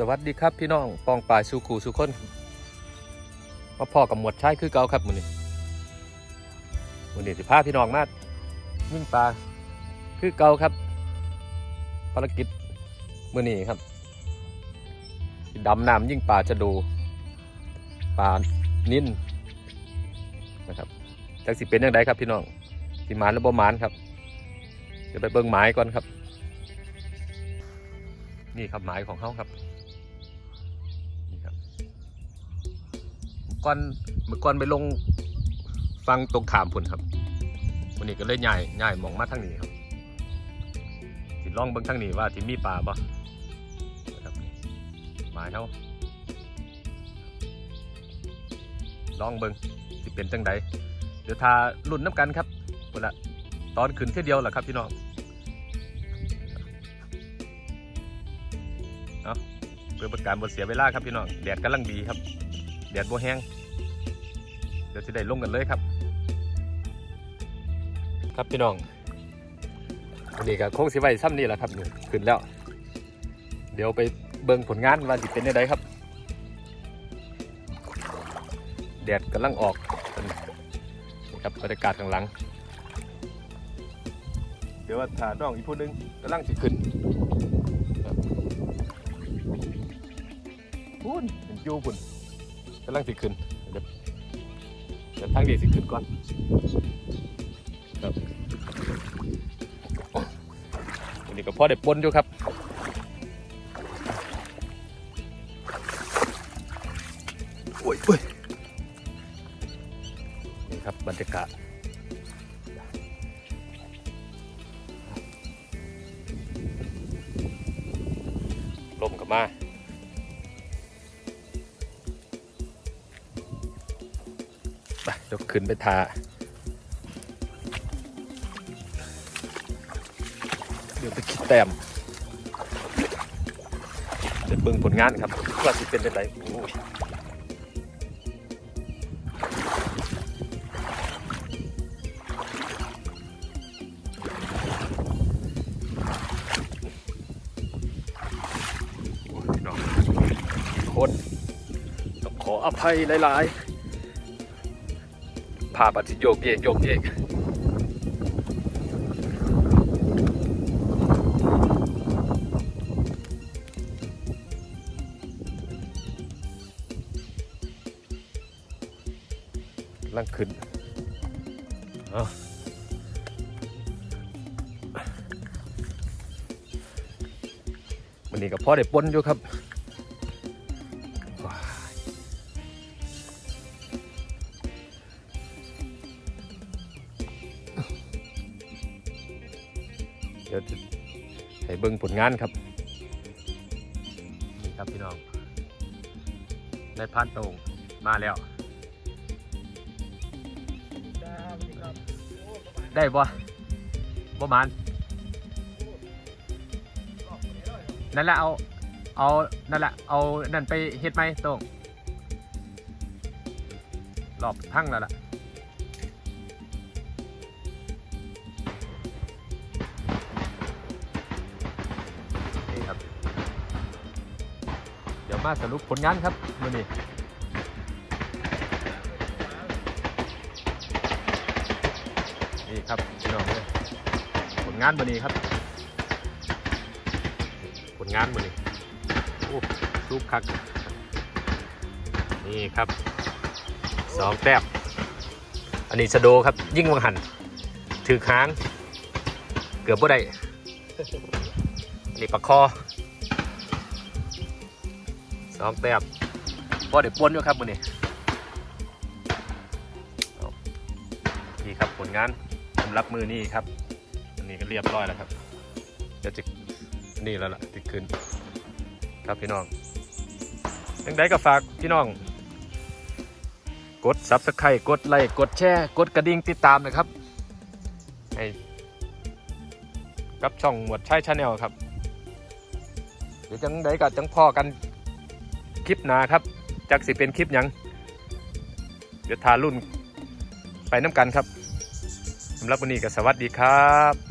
สวัสดีครับพี่น้องปองป่ายสู่ขู่สู่คนมาพ่อกับหมวดชายคือเก่าครับมือนี้มือนี้สิพาพี่น้องมายิ่งปลาคือเก่าครับ ภารกิจมือนี้ครับดำน้ำยิ่งปลาจะดูปลานิ่นนะครับจากสิเป็นยังไงครับพี่น้องสิมานหรือบ่มานครับเดี๋ยวไปเบิ่งหมายก่อนครับ นี่ครับหมายของเขาครับ ก่อนเมื่อก่อนไปลงฟังตรงขามพุ่นครับวันนี้ก็เลยย้ายย้ายหมองมาทางนี้ครับสิล่องเบิ่งทางนี้ว่าที่มีปลาบ่ครับหมายเขาลองเบิ่งสิเป็นจังใดเดี๋ยวทารุ่นน้ำกันครับพุ่นละตอนขึ้นแค่เดียวแหละครับพี่น้องเพื่อป็นการบดเสียเวลาครับพี่น้องแดดกำลังดีครับ แดดโบแห้งเดี๋ยวจะได้ลงกันเลยครับ ครับพี่น้องวันนี้ก็คงสิไว้ซ้ำนี่แหละครับนี่ขึ้นแล้ว เดี๋ยวไปเบิ่งผลงานว่าสิเป็นยังไงครับ แดดกำลังออกนะครับบรรยากาศข้างหลัง เดี๋ยวว่าถ้าน้องอีกผู้หนึงกำลังสิขึ้นพุ่นเป็นยูพุ่น กำลังสิขึ้นเดี๋ยวเดี๋ยวทางนี้สิขึ้นก่อนครับวันนี้ก็พ่อได้ปนอยู่ครับโอ้ยโอ้ยนี่ครับบรรยากาศลมกับมา ไปยวขึ้นไปทา เดี๋ยวไปคิดแต้มเดี๋ยวเบิ่งผลงานครับว่าสิเป็นยังไงโอ้ยโอ้ยพี่น้องคนต้องขออภัยหลาย ๆ ภาพอาจจะโยกเยกโยกเยกกำลังขึ้นเอาวันนี้ก็พอได้ปนอยู่ครับ เดี๋ยวจะให้เบิ่งผลงานครับนี่ครับพี่น้องในพานโตงมาแล้ว ได้บ่บ่มันนั่นแหละเอาเอานั่นแหละเอานั่นไปเฮ็ดไหมโตงรอบทั้งแล้วล่ะ เดี๋ยวมาสรุปผลงานครับมื่อนี้นี่ครับพี่น้องเลยผลงานมื่อนี้ครับ ผลงานมื่อนี้โอ้รูปคักนี่ครับสองแต้มอันนี้สะโดครับ ยิ่งวังหันถือค้าง เกือบบ่ได้อันนี้ปลาคอ สองแต้มพอเดี๋ยวปนอยู่ครับมือนี้นี่ครับผลงานสำหรับมือนี่ครับอันนี้ก็เรียบร้อยแล้วครับเดี๋ยวจะนี่แล้วล่ะติดขึ้นครับพี่น้องยังไงก็ฝากพี่น้อง กดซับสไครต์กดไลค์กดแชร์กดกระดิ่งติดตามนะครับให้กับช่องหมวดใช้ชาแนลครับ เดี๋ยวจังใดก็จังพ่อกัน คลิปหนาครับ จักสิเป็นคลิปยัง เดี๋ยวทารุ่นไปน้ำกันครับสำหรับวันนี้ก็สวัสดีครับ